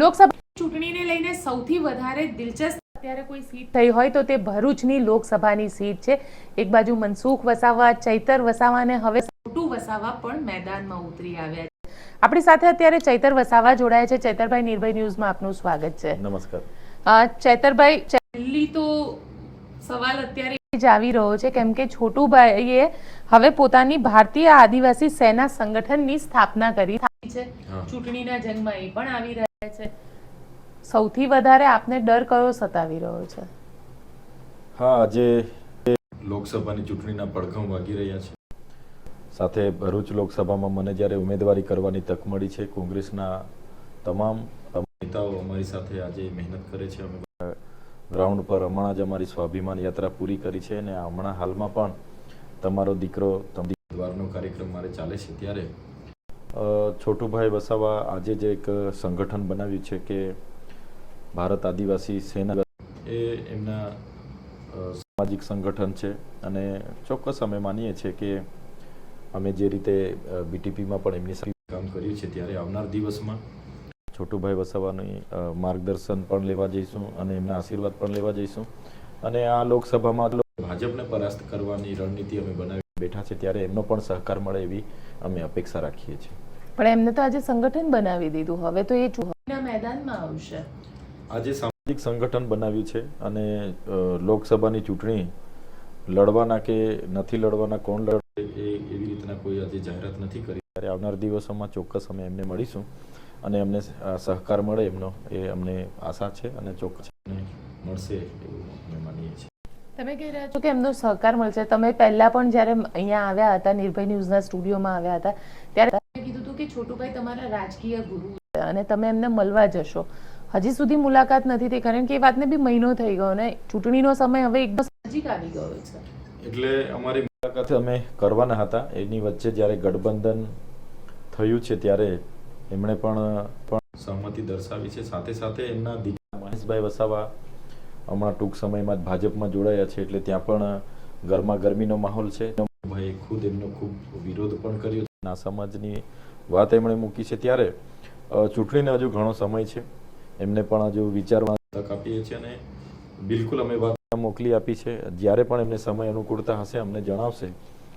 લોકસભા ચૂંટણીને લઈને સૌથી વધારે દિલચસ્પ અત્યારે કોઈ સીટ થઈ હોય તો તે ભરૂચની લોકસભાની સીટ છે. એક બાજુ મનસુખ વસાવા ચૈતર વસાવા અને હવે છોટુ વસાવા પણ મેદાનમાં ઉતરી આવ્યા છે. આપણી સાથે અત્યારે ચૈતર વસાવા જોડાયા છે. ચૈતરભાઈ નિર્ભય ન્યૂઝમાં આપનું સ્વાગત છે. નમસ્કાર. ચૈતરભાઈ છેલ્લી તો સવાલ અત્યારે જ આવી રહ્યો છે કેમ કે છોટુભાઈએ હવે પોતાની ભારતીય આદિવાસી સેના સંગઠનની સ્થાપના કરી છે. ચૂંટણીના જંગમાં એ પણ આવી રહ્યા છે. સૌથી વધારે આપને ડર કયો સતાવી રહ્યો છે? હા આજે લોકસભાની ચૂંટણીના પડઘમ વાગી રહ્યા છે. સાથે ભરૂચ લોકસભામાં મને જ્યારે ઉમેદવારી કરવાની તક મળી છે કોંગ્રેસના તમામ નેતાઓ અમારી સાથે આજે મહેનત કરે છે. અમે ગ્રાઉન્ડ પર હમણાં જ અમારી સ્વાભિમાન યાત્રા પૂરી કરી છે અને હમણાં હાલમાં પણ તમારો દીકરો તમ દ્વારનો કાર્યક્રમ મારે ચાલે છે ત્યારે છોટુભાઈ વસાવા આજે જે એક સંગઠન બનાવ્યું છે કે ભારત આદિવાસી સેના એ એમના સામાજિક સંગઠન છે અને ચોક્કસ અમે માનીએ છીએ કે અમે જે રીતે બીટીપીમાં પણ એમની સાથે કામ કર્યું છે ત્યારે આવનાર દિવસમાં છોટુભાઈ વસાવાની માર્ગદર્શન પણ લેવા જઈશું અને એમના આશીર્વાદ પણ લેવા જઈશું અને આ લોકસભામાં ભાજપને પરાસ્ત કરવાની રણનીતિ અમે બનાવી બેઠા છે ત્યારે એમનો પણ સહકાર મળે એવી અમે અપેક્ષા રાખીએ છીએ. પણ એમને તો આજે સંગઠન બનાવી દીધું. હવે તો એ ચૂંટણીના મેદાનમાં આવશે. આજે સામાજિક સંગઠન બનાવ્યું છે અને લોકસભાની ચૂંટણી લડવાના કે નથી લડવાના કોણ લડે એ એવી રીતના કોઈ આજે જાહેરાત નથી કરી. ત્યારે આવનાર દિવસોમાં ચોક્કસ અમે એમને મળીશું અને એમને સહકાર મળે એમનો એ અમને આશા છે અને ચોક્કસ મળશે એવું અમે માનીએ છીએ. તમે કહી રહ્યા છો કે એમનો સહકાર મળશે. તમે પહેલા પણ જ્યારે અહીંયા આવ્યા હતા નિર્ભય ન્યૂઝના સ્ટુડિયોમાં આવ્યા હતા ત્યારે કે છોટુભાઈ તમારા રાજકીય ગુરુ. અને તમે એમને મળવા જશો. હજી સુધી મુલાકાત નથી થઈ કારણ કે એ વાતને બી મહિનો થઈ ગયો ને. ચૂંટણીનો સમય હવે એકદમ નજીક આવી ગયો છે. એટલે અમારી મુલાકાત અમે કરવાના હતા. એની વચ્ચે જ્યારે ગઠબંધન થયું છે ત્યારે એમણે પણ પણ સહમતિ દર્શાવી છે. સાથે સાથે એમના દીકરા મહેશભાઈ વસાવા હમણાં ટૂંક સમયમાં જ ભાજપમાં જોડાયા છે એટલે ત્યાં પણ ગરમા ગરમીનો માહોલ છે. ભાઈ ખુદ એમનો ખૂબ વિરોધ પણ કર્યો ના સમાજની વાત એમણે મૂકી છે ત્યારે ચૂંટણીને હજુ ઘણો સમય છે. એમને પણ હજુ વિચારવા તક આપીએ છીએ અને બિલકુલ અમે વાત મોકલી આપી છે. જ્યારે પણ એમને સમય અનુકૂળતા હશે અમને જણાવશે.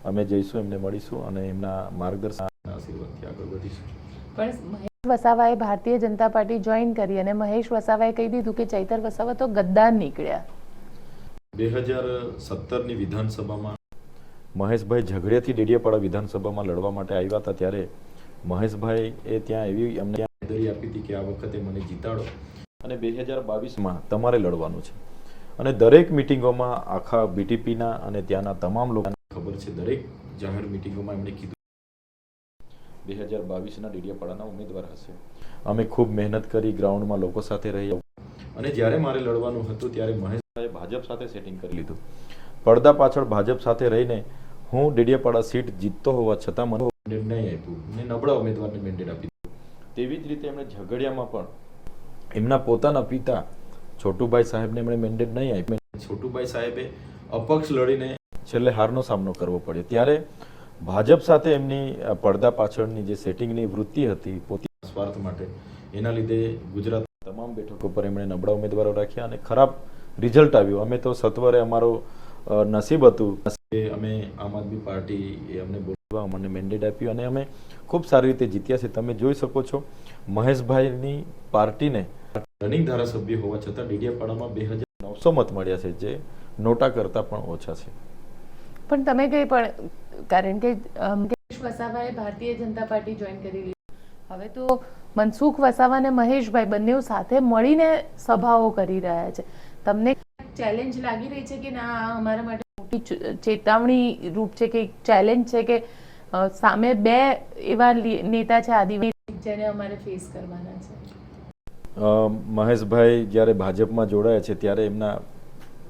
અમે જઈશું એમને મળીશું અને એમના માર્ગદર્શન આશીર્વાદથી આગળ વધીશું. પણ મહેશ વસાવાએ ભારતીય જનતા પાર્ટી જોઈન કરી અને મહેશ વસાવાએ કહી દીધું કે ચૈતર વસાવા તો ગદ્દાર નીકળ્યા. બે હજાર સત્તરની વિધાનસભામાં મહેશભાઈ ઝઘડિયાથી ડેડિયાપાડા વિધાનસભામાં લડવા માટે આવ્યા હતા ત્યારે મહેશભાઈ એ ત્યાં એવી અમને દરી આપી હતી કે આ વખતે મને જીતાડો. અને બે હજાર બાવીસમાં તમારે લડવાનું છે. અને દરેક મિટિંગોમાં આખા બીટીપીના અને ત્યાંના તમામ લોકોને ખબર છે, દરેક જાહેર મિટિંગોમાં એમણે કીધું બે હજાર બાવીસના ડેડિયાપાડાના ઉમેદવાર હશે. અમે ખૂબ મહેનત કરી ગ્રાઉન્ડમાં લોકો સાથે રહી અને જ્યારે મારે લડવાનું હતું ત્યારે મહેશભાઈએ ભાજપ સાથે સેટિંગ કરી લીધું. પડદા પાછળ ભાજપ સાથે રહીને હું ડેડિયાપાડા સીટ જીતતો હોવા છતાં મને મેન્ડેટ નહીં આપ્યું નબળા ઉમેદવારને મેન્ડેટ આપી દીધું. તેવી જ રીતે એમણે ઝઘડિયામાં પણ એમના પોતાના પિતા છોટુભાઈ સાહેબને એમણે મેન્ડેટ નહીં આપ્યું. છોટુભાઈ સાહેબે અપક્ષ લડીને છેલ્લે હારનો સામનો કરવો પડ્યો. ત્યારે ભાજપ સાથે એમની પડદા પાછળની જે સેટિંગની વૃત્તિ હતી પોતાના સ્વાર્થ માટે, એના લીધે ગુજરાત તમામ બેઠકો પર એમણે નબળા ઉમેદવારો રાખ્યા અને ખરાબ રિઝલ્ટ આવ્યું. અમે તો સત્વરે અમારો નસીબ હતું. કે અમે આમ આદમી પાર્ટી એ અમને બોલવા અમને મેન્ડેટ આપ્યું અને અમે ખૂબ સારી રીતે જીત્યા છે. તમે જોઈ શકો છો મહેશભાઈની પાર્ટીને રનિંગ ધારાસભ્ય હોવા છતાં ડેડિયાપાડામાં બે હજાર નવસો મત મળ્યા છે જે નોટા કરતાં પણ ઓછા છે. પણ તમે કઈ પણ કારણ કે મહેશ વસાવાએ ભારતીય જનતા પાર્ટી જોઈન કરી લીધી. હવે તો મનસુખ વસાવા અને મહેશભાઈ બંને સાથે મળીને સભાઓ કરી રહ્યા છે. તમને ચેલેન્જ લાગી રહી છે કે ના અમારા માટે મોટી ચેતવણી રૂપ છે કે ચેલેન્જ છે કે સામે બે એવા નેતા છે આદિવાસી જેને અમારે ફેસ કરવાના છે. મહેશભાઈ જ્યારે ભાજપમાં જોડાયા છે ત્યારે એમના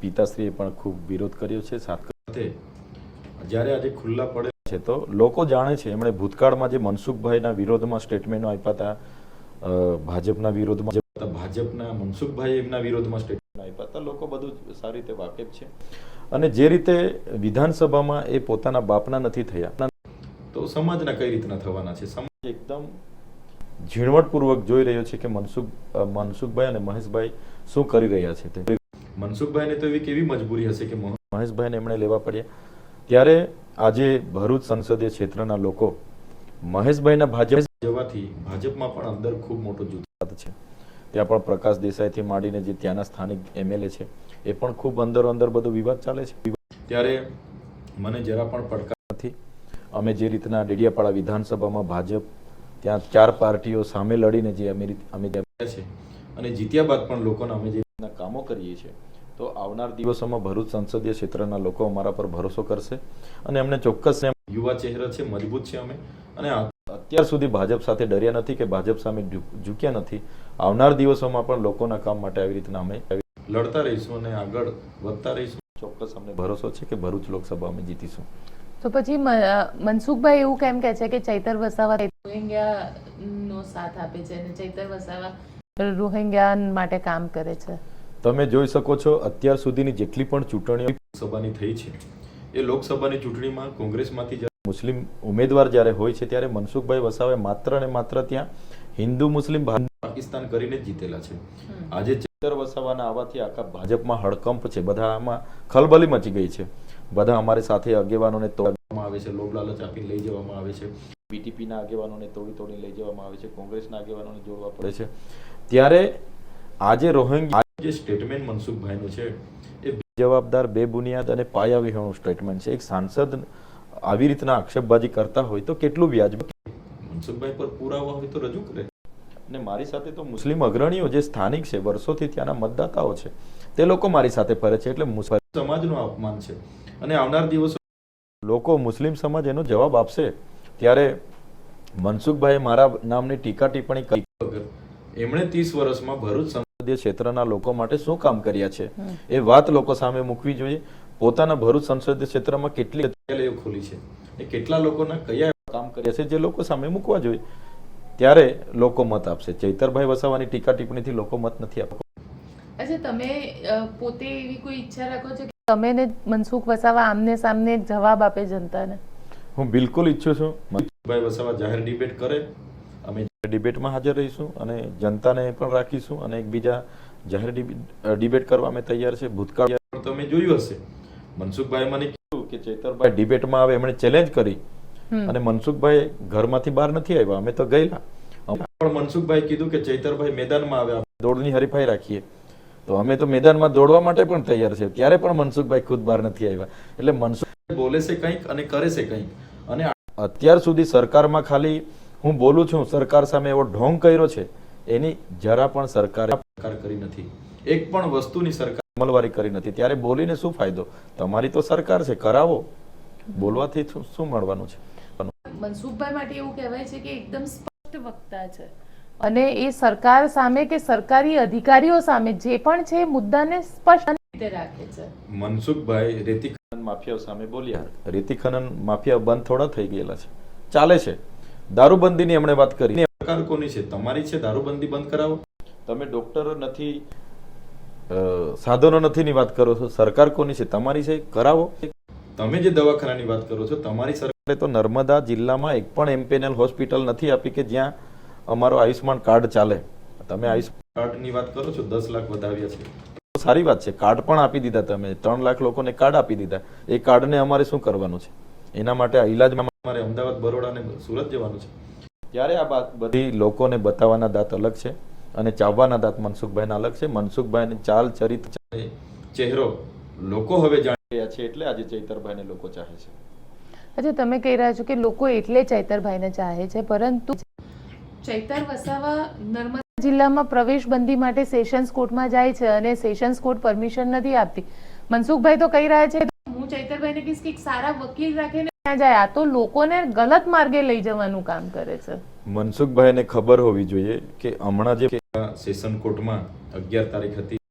પિતાશ્રીએ પણ ખૂબ વિરોધ કર્યો છે સાથે. જ્યારે આજે ખુલ્લા પડે છે તો લોકો જાણે છે, એમણે ભૂતકાળમાં જે મનસુખભાઈના વિરોધમાં સ્ટેટમેન્ટો આપ્યા હતા ભાજપના વિરોધમાં ભાજપના મનસુખભાઈ એમના વિરોધમાં આપ્યા લોકો બધું સારી રીતે વાકેફ છે. અને જે રીતે વિધાનસભામાં એ પોતાના બાપના નથી થયા. તો સમાજના કઈ રીતના થવાના છે? સમાજ એકદમ ઝીણવટપૂર્વક જોઈ રહ્યો છે કે મનસુખ મનસુખભાઈ અને મહેશભાઈ શું કરી રહ્યા છે તે. મનસુખભાઈને તો એવી કેવી મજબૂરી હશે કે મહ- મહેશભાઈને એમણે લેવા પડ્યા. ત્યારે આજે ભરૂચ સંસદીય ક્ષેત્રના લોકો મહેશભાઈના ભાજપ જવાથી ભાજપમાં પણ અંદર ખૂબ મોટો જૂથ છે. ત્યાં પણ પ્રકાશ દેસાઈથી માંડીને જે ત્યાંના સ્થાનિક એમએલએ છે એ પણ ખૂબ અંદર અંદર બધો વિવાદ ચાલે છે. ત્યારે મને જરા પણ પડકાર નથી. અમે જે રીતના ડેડિયાપાડા વિધાનસભામાં ભાજપ ત્યાં ચાર પાર્ટીઓ સામે લડીને જે અમે અમે છે અને જીત્યા બાદ પણ લોકોને અમે જે રીતના કામો કરીએ છીએ તો આવનાર દિવસોમાં ભરૂચ સંસદીય ક્ષેત્રના લોકો અમારા પર ભરોસો કરશે અને અમને ચોક્કસ યુવા ચહેરા છે મજબૂત છે અમે. અને અત્યાર સુધી ભાજપ સાથે ડર્યા નથી કે ભાજપ સામે ઝૂક્યા નથી. આવનાર દિવસોમાં પણ લોકોના કામ માટે આવી રીતના અમે લડતા રહીશું અને આગળ વધતા રહીશું. ચોક્કસ અમને ભરોસો છે કે ભરૂચ લોકસભા અમે જીતીશું. તો પછી મનસુખભાઈ એવું કેમ કહે છે કે ચૈતર વસાવા રોહિંગ્યાનો સાથ આપે છે અને ચૈતર વસાવા રોહિંગ્યા માટે કામ કરે છે? તમે જોઈ શકો છો અત્યાર સુધીની જેટલી પણ ચૂંટણીઓ લોકસભાની થઈ છે એ લોકસભાની ચૂંટણીમાં કોંગ્રેસમાંથી જ્યારે મુસ્લિમ ઉમેદવાર જ્યારે હોય છે ત્યારે મનસુખભાઈ વસાવે માત્ર ને માત્ર ત્યાં હિન્દુ મુસ્લિમ પાકિસ્તાન કરીને જ જીતેલા છે. આજે ચેતર વસાવાના આવવાથી આખા ભાજપમાં હડકંપ છે. બધા આમાં ખલબલી મચી ગઈ છે. બધા અમારી સાથે આગેવાનોને તોડવામાં આવે છે. લોભ લાલચ આપીને લઈ જવામાં આવે છે. બીટીપીના આગેવાનોને તોડી તોડીને લઈ જવામાં આવે છે. કોંગ્રેસના આગેવાનોને જોડવા પડે છે. ત્યારે આજે રોહિંગ્યા જે સ્ટેટમેન્ટ મનસુખભાઈનું છે એ જવાબદાર બેબુનિયાદ અને પાયાવિહોણું સ્ટેટમેન્ટ છે. એક સાંસદ આવી રીતના આક્ષેપબાજી કરતા હોય તો કેટલું વ્યાજ મનસુખભાઈ પર પુરાવા હોય તો રજૂ કરે. અને મારી સાથે તો મુસ્લિમ અગ્રણીઓ જે સ્થાનિક છે, વર્ષોથી ત્યાંના મતદાતાઓ છે, તે લોકો મારી સાથે ફરે છે એટલે મુસ્લિમ સમાજનું અપમાન છે. અને આવનાર દિવસો લોકો મુસ્લિમ સમાજ એનો જવાબ આપશે ત્યારે મનસુખભાઈએ મારા નામની ટીકા ટિપ્પણી કરી. એમણે ત્રીસ વર્ષમાં ભરૂચ સંસદીય ક્ષેત્રના લોકો માટે શું કામ કર્યા છે? એ વાત લોકો સામે મૂકવી જોઈએ. પોતાના ભરૂચ સંસદીય ક્ષેત્રમાં કેટલી કાર્યાલયો ખોલી છે? એ કેટલા લોકોના કયા કામ કર્યા છે, જે લોકો સામે મૂકવા જોઈએ. ત્યારે લોકો મત આપશે. ચૈતરભાઈ વસાવાની ટીકા ટિપ્પણીથી લોકો મત નથી આપવા અચ્છા તમે પોતે એવી કોઈ ઈચ્છા રાખો છો કે તમે ને મનસુખ વસાવા આમને સામને જવાબ આપે જનતાને? હું બિલકુલ ઈચ્છું છું. મનસુખભાઈ વસાવા જાહેર ડિબેટ કરે. અમે ડિબેટમાં હાજર રહીશું અને જનતાને પણ રાખીશું અને એકબીજા જાહેર ડિબેટ કરવા અમે તૈયાર છે. ભૂતકાળ તમે જોયું હશે. મનસુખભાઈ મને કીધું કે ચૈતરભાઈ ડિબેટમાં આવે એમણે ચેલેન્જ કરી. અને મનસુખભાઈ ઘરમાંથી બહાર નથી આવ્યા. અમે તો ગયેલા. પણ મનસુખભાઈ કીધું કે ચૈતરભાઈ મેદાનમાં આવ્યા. દોડની હરીફાઈ રાખીએ. તો અમે તો મેદાનમાં દોડવા માટે પણ તૈયાર છે ત્યારે પણ મનસુખભાઈ ખુદ બહાર નથી આવ્યા. એટલે મનસુખ બોલે છે કંઈક અને કરે છે કંઈક. અને અત્યાર સુધી સરકારમાં ખાલી હું બોલું છું સરકાર સામે એવો ઢોંગ કર્યો છે. એની જરા પણ સરકારે સરકાર કરી નથી. એક પણ વસ્તુની સરકાર અમલવારી કરી નથી. ત્યારે બોલીને શું ફાયદો? તમારી તો સરકાર છે. કરાવો. બોલવાથી શું શું મળવાનું છે? મનસુખભાઈ માટે એવું કહેવાય છે કે એકદમ સ્પષ્ટ વક્તા છે. અને એ સરકાર સામે કે સરકારી અધિકારીઓ સામે જે પણ છે મુદ્દાને સ્પષ્ટ રીતે રાખે છે. મનસુખભાઈ રેતી ખનન માફિયાઓ સામે બોલ્યા રેતી ખનન માફિયા બંધ થોડા થઈ ગયેલા છે. ચાલે છે. દારૂબંધીની એમણે વાત કરી. સરકાર કોની છે. તમારી છે દારૂબંધી બંધ કરાવો. તમે ડોક્ટર નથી સાધનો નથી ની વાત કરો છો. સરકાર કોની છે? તમારી છે? કરાવો. તમે જે દવાખાનાની વાત કરો છો તમારી સરકારે તો નર્મદા જિલ્લામાં એક પણ એમપેનલ હોસ્પિટલ નથી આપી કે જ્યાં અમારો આયુષ્માન કાર્ડ ચાલે. તમે આયુષ્માન કાર્ડની વાત કરો છો, દસ લાખ વધાવ્યા છે સારી વાત છે, કાર્ડ પણ આપી દીધા તમે, ત્રણ લાખ લોકોને કાર્ડ આપી દીધા. એ કાર્ડને અમારે શું કરવાનું છે? એના માટે ઇલાજમાં અમારે અમદાવાદ, બરોડા અને સુરત જવાનું છે. ત્યારે આ વાત બધી લોકોને બતાવવાના દાંત અલગ છે અને ચાવવાના દાંત મનસુખભાઈના અલગ છે. મનસુખભાઈની ચાલ ચરિત્ર ચહેરો લોકો હવે જાણી રહ્યા છે એટલે આજે ચૈતરભાઈને લોકો ચાહે છે. અચ્છા તમે કહી રહ્યા છો કે લોકો એટલે ચૈતરભાઈને ચાહે છે પરંતુ ચૈતર વસાવા નર્મદા જિલ્લામાં પ્રવેશ બંધી માટે સેશન્સ કોર્ટમાં જાય છે અને સેશન્સ કોર્ટ પરમિશન નથી આપતી. મનસુખભાઈ તો કહી રહ્યા છે હું ચૈતરભાઈને કહીશ કે એક સારા વકીલ રાખીને ત્યાં જાય. આ તો લોકોને ગલત માર્ગે લઈ જવાનું કામ કરે છે. મનસુખભાઈને ખબર હોવી જોઈએ કે હમણાં જે સેશન કોર્ટમાં અગિયાર તારીખ હતી.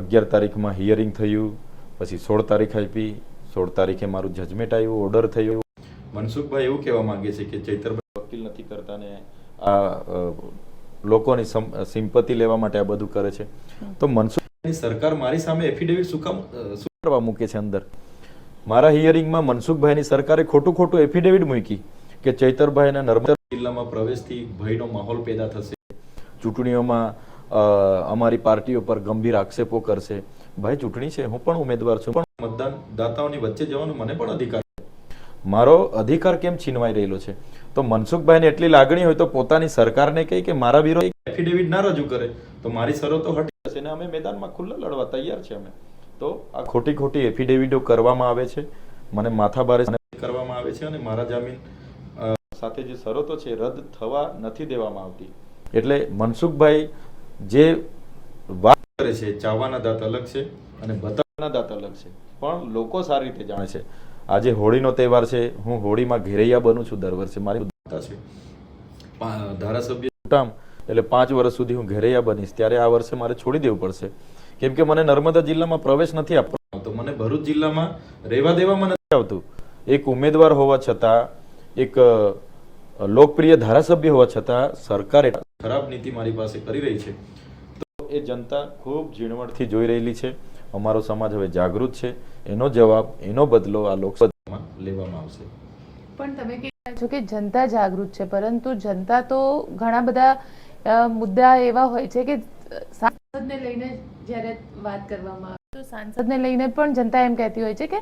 અગિયાર તારીખમાં હિયરિંગ થયું પછી સોળ તારીખ આપી સોળ તારીખે મારું જજમેન્ટ આવ્યું ઓર્ડર થયો. મનસુખભાઈ એવું કહેવા માગે છે કે ચૈતરભાઈ વકીલ નથી કરતા ને આ લોકોની સમ- સિમ્પતિ લેવા માટે આ બધું કરે છે. તો મનસુખભાઈની સરકાર મારી સામે એફિડેવિટ શું કામ મૂકે છે અંદર? મારા હિયરિંગમાં મનસુખભાઈની સરકારે ખોટું ખોટું એફિડેવિટ મૂકી કે ચૈતરભાઈના નર્મદા જિલ્લામાં પ્રવેશથી ભયનો માહોલ પેદા થશે. ચૂંટણીઓમાં અમારી પાર્ટીઓ પર ગંભીર આક્ષેપો કરશે. ભાઈ ચૂંટણી છે, હું પણ ઉમેદવાર છું. પણ મતદાન દાતાઓની વચ્ચે જવાનો મને પણ અધિકાર. મારો અધિકાર કેમ છીનવાઈ રહેલો છે? તો મનસુખભાઈને એટલી લાગણી હોય તો પોતાની સરકારને કહે કે મારા વિરોધ એફિડેવિટ ના રજૂ કરે. તો મારી શરતો હટી જશે અને અમે મેદાનમાં ખુલ્લા લડવા તૈયાર છે અમે. તો આ ખોટી ખોટી એફિડેવિટો કરવામાં આવે છે. મને માથાભારે કરવામાં આવે છે અને મારા જામીન સાથે જે શરતો છે રદ થવા નથી દેવામાં આવતી. એટલે મનસુખભાઈ જે વાત કરે છે, ચાવવાના દાંત અલગ છે અને બતાવવાના દાંત અલગ છે. પણ લોકો સારી રીતે જાણે છે. આજે હોળીનો તહેવાર છે, હું હોળીમાં ઘેરૈયા બનું છું દર વર્ષે, મારી છે. ધારાસભ્ય ટર્મ એટલે પાંચ વર્ષ સુધી હું ઘેરૈયા બનીશ, ત્યારે આ વર્ષે મારે છોડી દેવું પડશે. કેમ કે મને નર્મદા જિલ્લામાં પ્રવેશ નથી આપવાનો તો મને ભરૂચ જિલ્લામાં રહેવા દેવામાં નથી આવતું. એક ઉમેદવાર હોવા છતાં, એક લોકપ્રિય ધારાસભ્ય હોવા છતાં સરકાર ખરાબ નીતિ મારી પાસે કરી રહી છે. તો એ જનતા ખૂબ ઝીણવટથી જોઈ રહેલી છે. અમારો સમાજ હવે જાગૃત છે. એનો જવાબ, એનો બદલો આ લોકસભામાં લેવામાં આવશે. પણ તમે કહી છો કે જનતા જાગૃત છે, પરંતુ જનતા તો ઘણા બધા મુદ્દા એવા હોય છે કે સાંસદને લઈને જ્યારે વાત કરવામાં આવે, તો સાંસદને લઈને પણ જનતા એમ કહેતી હોય છે કે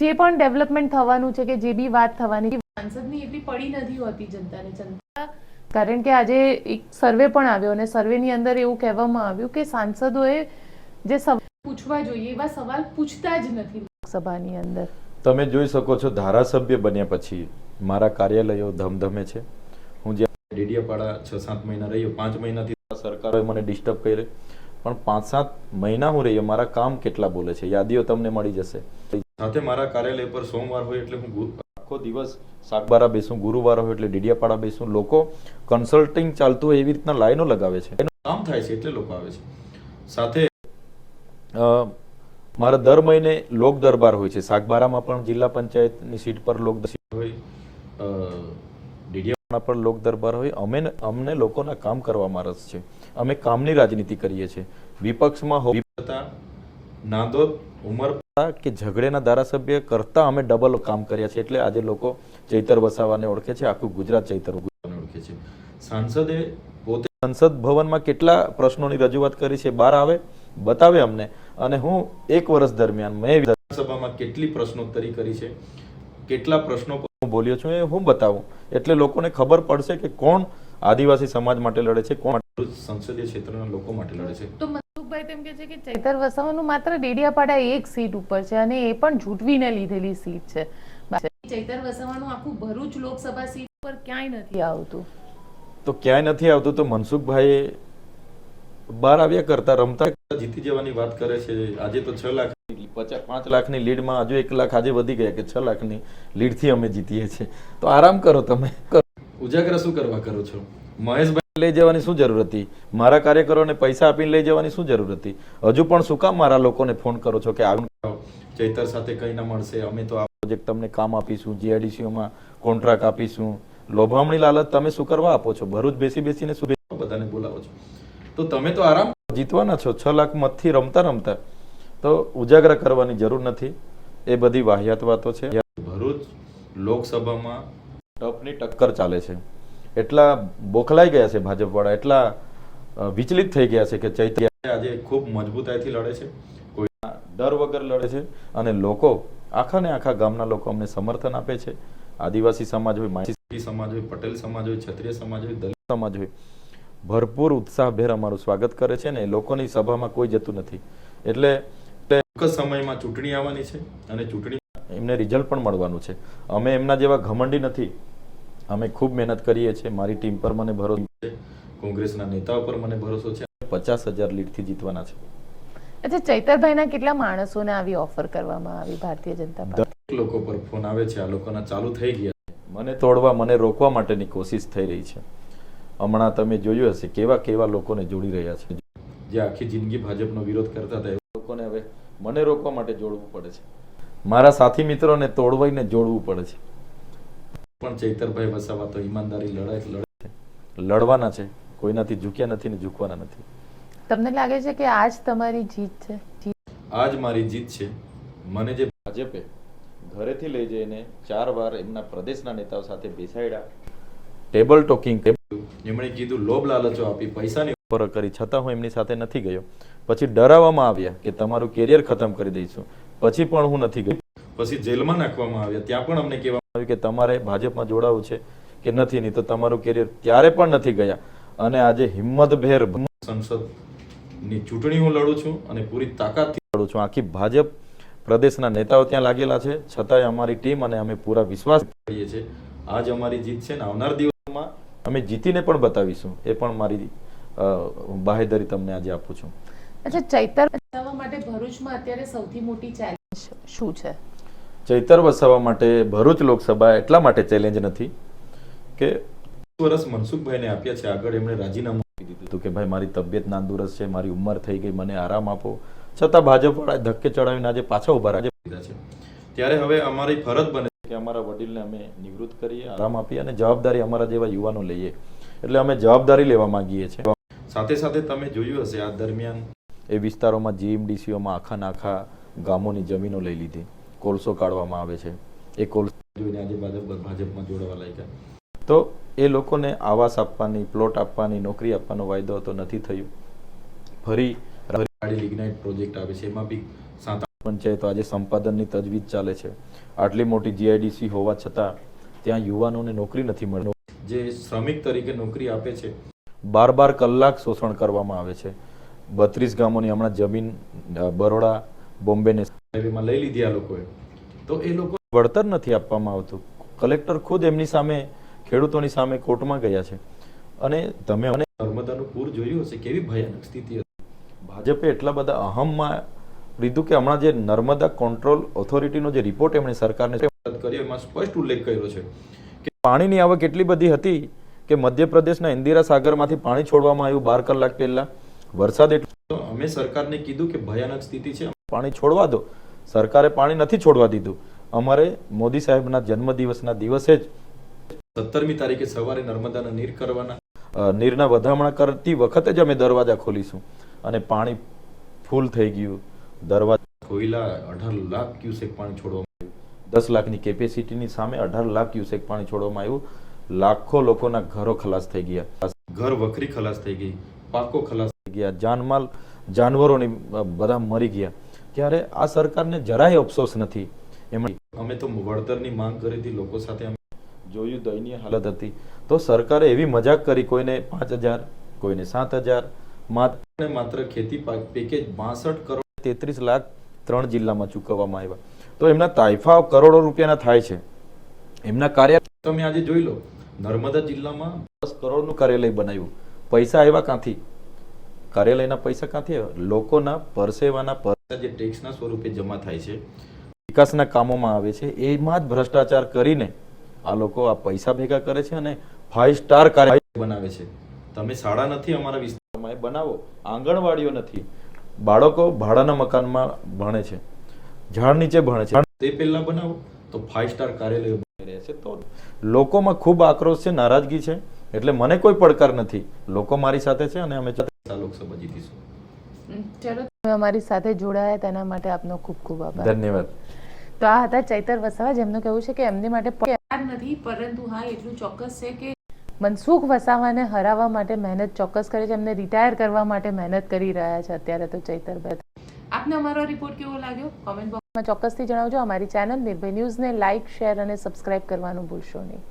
જે પણ ડેવલપમેન્ટ થવાનું છે કે જે બી વાત થવાની સાંસદની એટલી પડી નથી હોતી જનતાને. જનતા, કારણ કે આજે એક સર્વે પણ આવ્યો અને સર્વેની અંદર એવું કહેવામાં આવ્યું કે સાંસદોએ જે પૂછવા જોઈએ એવા સવાલ પૂછતા જ નથી. લોકસભાની અંદર. તમે જોઈ શકો છો ધારાસભ્ય બન્યા પછી મારા કાર્યાલયો ધમધમે છે. હું જ્યાં ડેડિયાપાડા છ સાત મહિના રહ્યો પાંચ મહિનાથી સરકારોએ મને ડિસ્ટર્બ કરી પણ પાંચ સાત મહિના હું રહ્યો મારા કામ કેટલા બોલે છે? યાદીઓ તમને મળી જશે. સાથે મારા કાર્યાલય પર સોમવાર હોય એટલે હું આખો દિવસ શાકબારા બેસું ગુરુવાર હોય એટલે ડેડિયાપાડા બેસું. લોકો કન્સલ્ટિંગ ચાલતું હોય એવી રીતના લાઈનો લગાવે છે. એનું કામ થાય છે એટલે લોકો આવે છે. સાથે મારા દર મહિને લોક દરબાર હોય છે. સાગબારામાં પણ જિલ્લા પંચાયતની સીટ પર લોક હોય. ડીડીયામાં પણ લોક દરબાર હોય. અમે અમને લોકોના કામ કરવામાં રસ છે. અમે કામની રાજનીતિ કરીએ છીએ. વિપક્ષમાં હોવી છતાં નાંદોદ ઉમરપાડા કે ઝઘડેના ધારાસભ્ય કરતા અમે ડબલ કામ કર્યા છે એટલે આજે લોકો ચૈતર વસાવાને ઓળખે છે. આખું ગુજરાત ચૈતર ઓળખે છે. સાંસદે પોતે સંસદ ભવનમાં કેટલા પ્રશ્નોની રજૂઆત કરી છે? બહાર આવે. બતાવે અમને. અને હું એક વર્ષ દરમિયાન મેં વિધાનસભામાં કેટલી પ્રશ્નોત્તરી કરી છે? કેટલા પ્રશ્નો હું બોલ્યો છું એ હું બતાવું. એટલે લોકોને ખબર પડશે કે કોણ આદિવાસી સમાજ માટે લડે છે કોણ સંસદીય ક્ષેત્રના લોકો માટે લડે છે. તો મનસુખભાઈ તેમ કે છે કે ચૈતર વસાવાનું માત્ર ડેડિયાપાડા એક સીટ ઉપર છે અને એ પણ જૂટવીને લીધેલી સીટ છે. ચૈતર વસાવાનું આખું ભરૂચ લોકસભા સીટ પર ક્યાંય નથી આવતું. તો ક્યાંય નથી આવતું તો મનસુખભાઈ બહાર આવ્યા કરતા રમતા જીતી જવાની વાત કરે છે. આજે તો છ લાખ પચાસ પાંચ લાખની લીડમાં હજુ એક લાખ આજે વધી ગયા કે છ લાખની લીડથી અમે જીતીએ છીએ. તો આરામ કરો તમે. કરો. શું કરવા કરો છો? મહેશભાઈ લઈ જવાની શું જરૂર હતી? મારા કાર્યકરોને પૈસા આપીને લઈ જવાની શું જરૂર હતી? હજુ પણ શું કામ મારા લોકોને ફોન કરો છો કે આગળ ચૈતર સાથે કઈ ના મળશે. અમે તો આ પ્રોજેક્ટ તમને કામ આપીશું જીઆઈડીસીઓમાં કોન્ટ્રાક્ટ આપીશું. લોભામણી લાલચ તમે શું કરવા આપો છો? ભરૂચ બેસી બેસીને શું બધાને બોલાવો છો. તો તમે તો આરામ જીતવાના છો છ લાખ મતથી રમતા રમતા. તો ઉજાગરા કરવાની જરૂર નથી. એ બધી વાહિયાત વાતો છે. ભરૂચ લોકસભામાં ટપની ટક્કર ચાલે છે. એટલા બોખલાઈ ગયા છે ભાજપવાળા એટલા વિચલિત થઈ ગયા છે કે ચૈત્ય આજે ખૂબ મજબૂતાઈથી લડે છે. કોઈ ડર વગર લડે છે અને લોકો આખા ને આખા ગામના લોકો અમને સમર્થન આપે છે. આદિવાસી સમાજ હોય માછી સમાજ હોય પટેલ સમાજ હોય ક્ષત્રિય સમાજ હોય દલિત સમાજ હોય. ભરપૂર ઉત્સાહભેર અમારું સ્વાગત કરે છે ને લોકોની સભામાં કોઈ જતું નથી. એટલે ચોક્કસ સમયમાં ચૂંટણી આવવાની છે અને ચૂંટણી એમને રિઝલ્ટ પણ મળવાનું છે. અમે એમના જેવા ઘમંડી નથી. અમે ખૂબ મહેનત કરીએ છીએ. મારી ટીમ પર મને ભરોસો છે. કોંગ્રેસના નેતાઓ પર મને ભરોસો છે. પચાસ હજાર લીડથી જીતવાના છે. અચ્છા ચૈતરભાઈના કેટલા માણસોને આવી ઓફર કરવામાં આવી ભારતીય જનતા પાર્ટી? લોકો પર ફોન આવે છે. આ લોકોના ચાલુ થઈ ગયા મને તોડવા મને રોકવા માટેની કોશિશ થઈ રહી છે. હમણાં તમે જોયું હશે કેવા કેવા લોકોને જોડી રહ્યા છે. જે આખી જિંદગી ભાજપનો વિરોધ કરતા હતા એવા લોકોને હવે મને રોકવા માટે જોડવું પડે છે. મારા સાથી મિત્રોને તોડવાઈને જોડવું પડે છે. પણ ચૈતરભાઈ વસાવા તો ઈમાનદારી લડાઈ લડે છે. લડવાના છે કોઈનાથી ઝૂક્યા નથી ને ઝૂકવાના નથી. તમને લાગે છે કે આજ તમારી જીત છે? આજ મારી જીત છે. મને જે ભાજપે ઘરેથી લઈ જઈને ચાર વાર એમના પ્રદેશના નેતાઓ સાથે બેસાડ્યા. ટેબલ ટોકિંગ એમણે કીધું લોભ લાલચો આપી પૈસાની ઉપર કરી છતાં હું એમની સાથે નથી ગયો. પછી ડરાવવામાં આવ્યા કે તમારું કેરિયર ખતમ કરી દઈશું. પછી પણ હું નથી ગયો. પછી જેલમાં નાખવામાં આવ્યા. ત્યાં પણ અમને કહેવામાં આવ્યું કે તમારે ભાજપમાં જોડાવું છે કે નથી નહીં તો તમારું કેરિયર ત્યારે પણ નથી ગયા. અને આજે હિંમતભેર સંસદની ચૂંટણી હું લડું છું અને પૂરી તાકાતથી લડું છું. આખી ભાજપ પ્રદેશના નેતાઓ ત્યાં લાગેલા છે. છતાંય અમારી ટીમ અને અમે પૂરા વિશ્વાસ કરીએ છીએ. આજ અમારી જીત છે ને આવનાર દિવસમાં અમે જીતીને પણ બતાવીશું. એ પણ મારી બાહેધરી તમને આજે આપું છું. અચ્છા ચૈતર વસાવવા માટે ભરૂચમાં અત્યારે સૌથી મોટી ચેલેન્જ શું છે? ચૈતર વસાવવા માટે ભરૂચ લોકસભા એટલા માટે ચેલેન્જ નથી કે વર્ષ મનસુખભાઈને આપ્યા છે આગળ એમણે રાજીનામું આપી દીધું હતું કે ભાઈ મારી તબિયત નાંદુરસ્ત છે મારી ઉંમર થઈ ગઈ મને આરામ આપો. છતાં ભાજપ વાળા ધક્કે ચડાવીને આજે પાછા ઊભા રાખી દીધા છે. ત્યારે હવે અમારી ફરજ બને કે અમારા વડીલને અમે નિવૃત્ત કરીએ આરામ આપીએ અને જવાબદારી અમારા જેવા યુવાનો લઈએ. એટલે અમે જવાબદારી લેવા માંગીએ છીએ. સાથે સાથે તમે જોયું હશે આ દરમિયાન એ વિસ્તારોમાં જીએમડીસીઓમાં આખા નાખા ગામોની જમીનો લઈ લીધી. કોલસો કાઢવામાં આવે છે. એ કોલસો જોઈને આજે ભાજપ ભાજપમાં જોડાવા લાગ્યા. તો એ લોકોને આવાસ આપવાની પ્લોટ આપવાની નોકરી આપવાનો વાયદો તો નથી થયું. ફરી લિગ્નાઇટ પ્રોજેક્ટ આવે છે એમાં બી સાત પંચાયતો આજે સંપાદનની તજવીજ ચાલે છે. આટલી મોટી જીઆઈડીસી હોવા છતાં ત્યાં યુવાનોને નોકરી નથી મળતી જે શ્રમિક તરીકે નોકરી આપે છે. બાર બાર કલાક શોષણ કરવામાં આવે છે. બત્રીસ ગામોની હમણાં જમીન બરોડા બોમ્બે ને લઈ લીધી આ લોકોએ. તો એ લોકો વળતર નથી આપવામાં આવતું. કલેક્ટર ખુદ એમની સામે ખેડૂતોની સામે કોર્ટમાં ગયા છે. અને તમે નર્મદાનું પૂર જોયું હશે. કેવી ભયાનક સ્થિતિ હતી. ભાજપે એટલા બધા અહમમાં લીધું કે હમણાં જે નર્મદા કંટ્રોલ ઓથોરિટીનો જે રિપોર્ટ એમણે સરકારને કર્યો એમાં સ્પષ્ટ ઉલ્લેખ કર્યો છે કે પાણીની આવક એટલી બધી હતી કે મધ્યપ્રદેશના ઇન્દિરા સાગરમાંથી પાણી છોડવામાં આવ્યું બાર કલાક પહેલા. વરસાદ એટલો અમે સરકારને કીધું કે ભયાનક સ્થિતિ છે. પાણી છોડવા દો. સરકારે પાણી નથી છોડવા દીધું. અમારે મોદી સાહેબના જન્મદિવસના દિવસે જ સત્તરમી તારીખે સવારે નર્મદાના નીર કરવાના. નીરના વધામણા કરતી વખતે જ અમે દરવાજા ખોલીશું અને પાણી ફૂલ થઈ ગયું. દરવાજા કોયલા અઢાર લાખ ક્યુસેક પાણી છોડવામાં આવ્યું. દસ લાખની કેપેસિટીની સામે અઢાર લાખ ક્યુસેક પાણી છોડવામાં આવ્યું. લાખો લોકોના ઘરો ખલાસ થઈ ગયા. ઘર વખરી ખલાસ થઈ ગઈ પાકો ખલાસ થઈ ગયા જાનમાલ જાનવરોની બધા મરી ગયા. ત્યારે આ સરકારને જરાય અફસોસ નથી. એમણે અમે તો વળતરની માંગ કરી હતી લોકો સાથે અમે જોયું દયનીય હાલત હતી. તો સરકારે એવી મજાક કરી કોઈને પાંચ હજાર કોઈને સાત હજાર માત્ર માત્ર ખેતી પાક પેકેજ બાસઠ કરોડ તેત્રીસ લાખ ત્રણ જિલ્લામાં ચૂકવવામાં આવ્યા. તો એમના તાઇફા કરોડો રૂપિયાના થાય છે. એમના કાર્ય તમે આજે જોઈ લો, નર્મદા જિલ્લામાં દસ કરોડનું કાર્યાલય બનાવ્યું. પૈસા આવ્યા ક્યાંથી કાર્યાલયના પૈસા ક્યાંથી આવ્યા? લોકોના પરસેવાના પૈસા જે ટેક્સના સ્વરૂપે જમા થાય છે, વિકાસના કામોમાં આવે છે, એમાં જ ભ્રષ્ટાચાર કરીને આ લોકો આ પૈસા ભેગા કરે છે અને ફાઈવ સ્ટાર કાર્ય બનાવે છે. તમે શાળા નથી અમારા વિસ્તારમાં બનાવો. આંગણવાડીઓ નથી. બાળકો ભાડાના મકાનમાં ભણે છે. ઝાડ નીચે ભણે છે. તે પહેલાં બનાવો તો ફાઇવ સ્ટાર કાર્યાલયો બની રહ્યા છે. તો લોકોમાં ખૂબ આક્રોશ છે નારાજગી છે એટલે મને કોઈ પડકાર નથી. લોકો મારી સાથે છે અને અમે લોકસભા જીતીશું. ચલો તમે અમારી સાથે જોડાયા તેના માટે આપનો ખૂબ ખૂબ આભાર. ધન્યવાદ. તો આ હતા ચૈતર વસાવા જેમનું કહેવું છે કે એમની માટે નથી પરંતુ હા એટલું ચોક્કસ છે કે મનસુખ વસાવાને હરાવવા માટે મહેનત ચોક્કસ કરે છે. એમને રિટાયર કરવા માટે મહેનત કરી રહ્યા છે અત્યારે તો ચૈતરભાઈ. આપને અમારો રિપોર્ટ કેવો લાગ્યો? કોમેન્ટ બોક્સમાં ચોક્કસથી જણાવજો. અમારી ચેનલ નિર્ભય ન્યૂઝને લાઇક શેર અને સબસ્ક્રાઇબ કરવાનું ભૂલશો નહીં.